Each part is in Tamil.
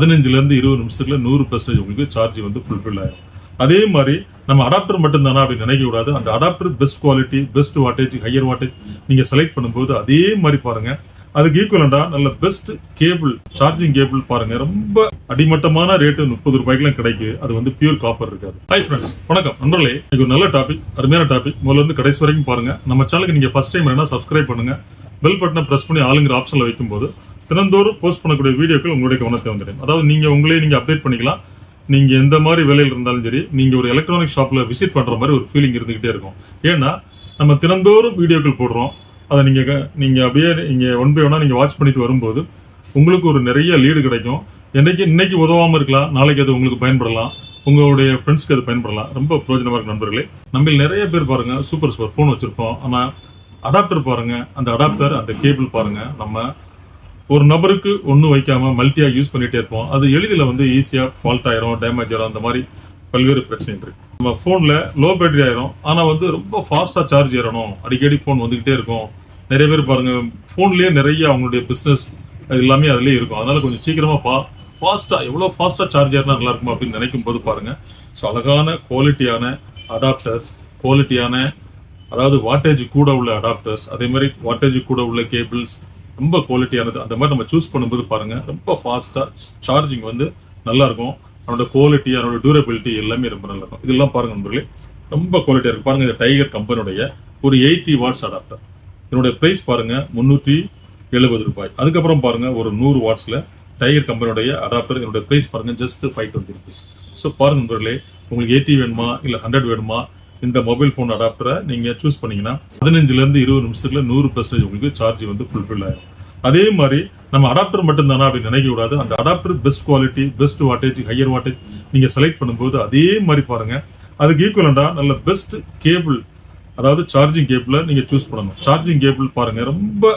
பதினஞ்சுலேருந்து இருபது நிமிஷத்துக்குள்ள நூறு பெர்சன்டேஜ் உங்களுக்கு சார்ஜ் வந்து ஃபுல்ஃபில் ஆகும் அதே மாதிரி நம்ம அடாப்டர் மட்டும்தானா அப்படின்னு நினைக்க கூடாது. அந்த adapter best quality best wattage higher wattage நீங்கள் செலக்ட் பண்ணும்போது அதே மாதிரி பாருங்க. அதுக்கு ஈக்குவலண்டா நல்ல பெஸ்ட் கேபிள் சார்ஜிங் கேபிள் பாருங்க. ரொம்ப அடிமட்டமான ரேட்டு முப்பது ரூபாய்க்குலாம் கிடைக்கு. அது வந்து பியூர் காப்பர் இருக்காது. ஹை ஃப்ரெண்ட்ஸ் வணக்கம். நண்பர்களே இது ஒரு நல்ல டாபிக் அருமையான டாபிக் முதல்ல இருந்து கடைசி வரைக்கும் பாருங்க. நம்ம சேனலுக்கு நீங்க ஃபர்ஸ்ட் டைம் என்ன சப்ஸ்கிரைப் பண்ணுங்க. பெல் பட்டனை பிரஸ் பண்ணி ஆளுங்கிற ஆப்ஷன்ல வைக்கும்போது தினந்தோறும் போஸ்ட் பண்ணக்கூடிய வீடியோக்கள் உங்களுடைய கவனத்தை வந்துடும். அதாவது நீங்கள் உங்களே நீங்கள் அப்டேட் பண்ணிக்கலாம். நீங்கள் எந்த மாதிரி வேலையில் இருந்தாலும் சரி நீங்கள் ஒரு எலக்ட்ரானிக் ஷாப்பில் விசிட் பண்ணுற மாதிரி ஒரு ஃபீலிங் இருந்துகிட்டே இருக்கும். ஏன்னா நம்ம தினந்தோறும் வீடியோக்கள் போடுறோம். அதை நீங்கள் நீங்கள் அப்படியே நீங்கள் ஒன் பை ஒன்னாக நீங்கள் வாட்ச் பண்ணிட்டு வரும்போது உங்களுக்கு ஒரு நிறைய லீடு கிடைக்கும். என்னைக்கு இன்னைக்கு உதவாமல் இருக்கலாம். நாளைக்கு அது உங்களுக்கு பயன்படலாம். உங்களுடைய ஃப்ரெண்ட்ஸ்க்கு அது பயன்படலாம். ரொம்ப பிரயோஜனமா இருக்கும் நண்பர்களே. நம்ம நிறைய பேர் பாருங்கள் சூப்பர் சூப்பர் ஃபோன் வச்சுருப்போம். ஆனால் அடாப்டர் பாருங்க. அந்த அடாப்டர் அந்த கேபிள் பாருங்கள் நம்ம ஒரு நபருக்கு ஒன்றும் வைக்காம மல்டியா யூஸ் பண்ணிட்டே இருப்போம். அது எளிதில் வந்து ஈஸியாக ஃபால்ட் ஆயிரும் டேமேஜ் ஆயிரும் அந்த மாதிரி பல்வேறு பிரச்சனை இருக்கு. நம்ம ஃபோனில் லோ பேட்டரி ஆயிரும். ஆனால் வந்து ரொம்ப ஃபாஸ்ட்டாக சார்ஜ் ஏறணும். அடிக்கடி ஃபோன் வந்துக்கிட்டே இருக்கும். நிறைய பேர் பாருங்க ஃபோன்லேயே நிறைய அவங்களுடைய பிஸ்னஸ் அது எல்லாமே அதுலேயே இருக்கும். அதனால கொஞ்சம் சீக்கிரமாக பா ஃபாஸ்ட்டாக எவ்வளோ ஃபாஸ்ட்டாக சார்ஜ் ஏறினா நல்லா இருக்கும் அப்படின்னு நினைக்கும் போது பாருங்க ஸோ அழகான குவாலிட்டியான அடாப்டர்ஸ் குவாலிட்டியான அதாவது வாட்டேஜ் கூட உள்ள அடாப்டர்ஸ் அதே மாதிரி வாட்டேஜ் கூட உள்ள கேபிள்ஸ் ரொம்ப குவாலிட்டியானது அந்த மாதிரி நம்ம சூஸ் பண்ணும்போது பாருங்க ரொம்ப ஃபாஸ்ட்டாக சார்ஜிங் வந்து நல்லா இருக்கும் அதோட குவாலிட்டி அதோட டியூரபிலிட்டி எல்லாமே ரொம்ப நல்லா இருக்கும் இதெல்லாம் பாருங்க நண்பர்களே ரொம்ப குவாலிட்டியாக இருக்கும் பாருங்க இந்த டைகர் கம்பெனியுடைய ஒரு எயிட்டி வாட்ஸ் அடாப்டர் இதனுடைய ப்ரைஸ் பாருங்க முந்நூற்றி எழுபது ரூபாய். அதுக்கப்புறம் பாருங்க ஒரு நூறு வாட்ஸ்ல டைகர் கம்பெனியுடைய அடாப்டர் இதனுடைய ப்ரைஸ் பாருங்க just five twenty rupees so பாருங்க நண்பர்களே உங்களுக்கு எயிட்டி வேணுமா இல்லை ஹண்ட்ரட் வேணுமா இந்த மொபைல் ஃபோன் அடாப்டரை நீங்க சூஸ் பண்ணீங்கன்னா பதினஞ்சுலேருந்து இருபது நிமிஷத்துல நூறு பர்சன்டேஜ் உங்களுக்கு சார்ஜ் வந்து ஃபுல்ஃபில் ஆகும் அதே மாதிரி நம்ம அடாப்டர் மட்டும்தானா அப்படின்னு நினைக்க கூடாது. அந்த adapter best quality best wattage higher wattage நீங்கள் செலக்ட் பண்ணும்போது அதே மாதிரி பாருங்கள் அதுக்கு ஈக்குவலண்டா நல்ல பெஸ்ட் கேபிள் அதாவது சார்ஜிங் கேபிளை நீங்கள் சூஸ் பண்ணணும். சார்ஜிங் கேபிள் பாருங்கள் ரொம்ப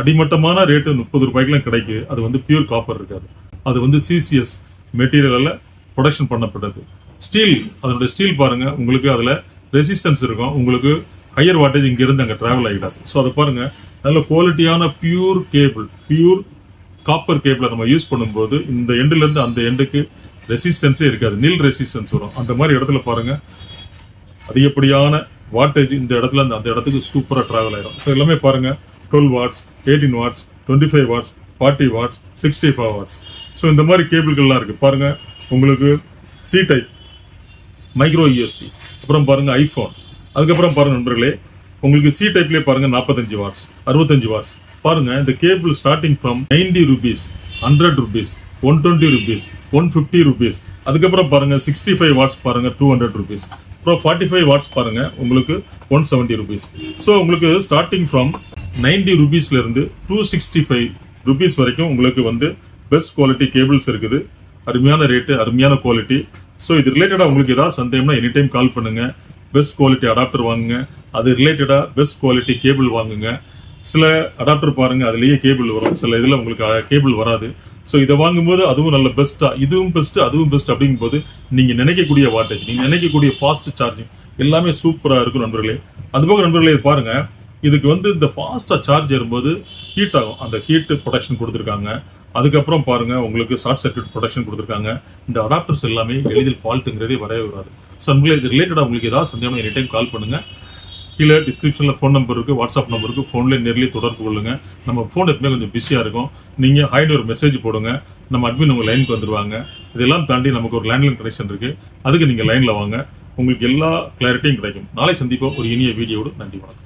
அடிமட்டமான ரேட்டு முப்பது ரூபாய்க்குலாம் கிடைக்கு. அது வந்து பியூர் காப்பர் இருக்காது. அது வந்து சிசிஎஸ் மெட்டீரியலில் ப்ரொடக்ஷன் பண்ணப்பட்டது ஸ்டீல் அதனுடைய ஸ்டீல் பாருங்க உங்களுக்கு அதில் ரெசிஸ்டன்ஸ் இருக்கும். உங்களுக்கு ஹையர் வாட்டேஜ் இங்கேருந்து அங்கே ட்ராவல் ஆகிடாது. ஸோ அதை பாருங்கள் நல்ல குவாலிட்டியான பியூர் கேபிள் பியூர் காப்பர் கேபிளை நம்ம யூஸ் பண்ணும்போது இந்த எண்டுலேருந்து அந்த எண்டுக்கு ரெசிஸ்டன்ஸே இருக்காது. நில் ரெசிஸ்டன்ஸ் வரும். அந்த மாதிரி இடத்துல பாருங்கள் அதிகப்படியான வாட்டேஜ் இந்த இடத்துல அந்த அந்த இடத்துக்கு சூப்பராக ட்ராவல் ஆகிடும் ஸோ எல்லாமே பாருங்கள் twelve watts eighteen watts twenty five watts forty watts sixty five watts so இந்த மாதிரி கேபிள்கள்லாம் இருக்குது பாருங்கள் உங்களுக்கு சி டைப் மைக்ரோ யூஎஸ்பி அப்புறம் பாருங்கள் ஐஃபோன் அதுக்கப்புறம் பாருங்கள் நண்பர்களே உங்களுக்கு சி டைப்லேயே பாருங்கள் நாற்பத்தஞ்சு வாட்ஸ் அறுபத்தஞ்சு வாட்ஸ் பாருங்கள் இந்த cable starting from ninety rupees hundred rupees one twenty rupees one fifty rupees அதுக்கப்புறம் பாருங்கள் சிக்ஸ்டி ஃபைவ் வாட்ஸ் பாருங்க டூ ஹண்ட்ரட் ருபீஸ் அப்புறம் ஃபார்ட்டி ஃபைவ் வாட்ஸ் பாருங்கள் உங்களுக்கு ஒன் செவன்ட்டி ருபீஸ் ஸோ உங்களுக்கு ஸ்டார்டிங் ஃப்ரம் நைன்டி ருபீஸ்லேருந்து டூ சிக்ஸ்டி ஃபைவ் ருபீஸ் வரைக்கும் உங்களுக்கு வந்து பெஸ்ட் குவாலிட்டி கேபிள்ஸ் இருக்குது. அருமையான ரேட்டு அருமையான குவாலிட்டி ஸோ இது ரிலேட்டடாக உங்களுக்கு ஏதாவது சந்தேகம்னா எனி டைம் கால் பண்ணுங்க. பெஸ்ட் குவாலிட்டி அடாப்டர் வாங்குங்க. அது ரிலேட்டடாக பெஸ்ட் குவாலிட்டி கேபிள் வாங்குங்க. சில அடாப்டர் பாருங்கள் அதுலேயே கேபிள் வரும். சில இதில் உங்களுக்கு கேபிள் வராது. ஸோ இதை வாங்கும்போது அதுவும் நல்ல பெஸ்ட்டாக இதுவும் பெஸ்ட்டு அதுவும் பெஸ்ட் அப்படிங்கும்போது நீங்கள் நினைக்கக்கூடிய வாட்டேஜ் நீங்கள் நினைக்கக்கூடிய ஃபாஸ்ட் சார்ஜிங் எல்லாமே சூப்பராக இருக்கும் நண்பர்களே. அது போக நண்பர்களே பாருங்கள் இதுக்கு வந்து இந்த ஃபாஸ்ட்டாக சார்ஜ் ஏறும்போது ஹீட் ஆகும். அந்த ஹீட்டு ப்ரொடெக்ஷன் கொடுத்துருக்காங்க. அதுக்கப்புறம் பாருங்க உங்களுக்கு ஷார்ட் சர்க்கியூட் ப்ரொடெக்ஷன் கொடுத்துருக்காங்க. இந்த அடாப்டர்ஸ் எல்லாமே எளிதில் ஃபால்ட்டுங்கிறதே வரவே வராது. ஸோ உங்களுக்கு இது ரிலேட்டடாக உங்களுக்கு ஏதாவது சந்தேகம் எனி டைம் கால் பண்ணுங்க. கீழே டிஸ்கிரிப்ஷனில் ஃபோன் நம்பர் இருக்கு வாட்ஸ்அப் நம்பர் இருக்குது ஃபோன்ல நேரிலே தொடர்பு கொள்ளுங்க. நம்ம ஃபோன் எப்பவுமே கொஞ்சம் பிஸியாக இருக்கும். நீங்கள் ஹைட் ஒரு மெசேஜ் போடுங்க. நம்ம அட்மின் உங்கள் லைனுக்கு வந்துடுவாங்க இதெல்லாம் தாண்டி நமக்கு ஒரு லேண்ட்லைன் கனெக்ஷன் இருக்கு. அதுக்கு நீங்கள் லைனில் வாங்க. உங்களுக்கு எல்லா கிளாரிட்டியும் கிடைக்கும். நாளை சந்திப்போம். ஒரு இனிய வீடியோடு நன்றி வணக்கம்.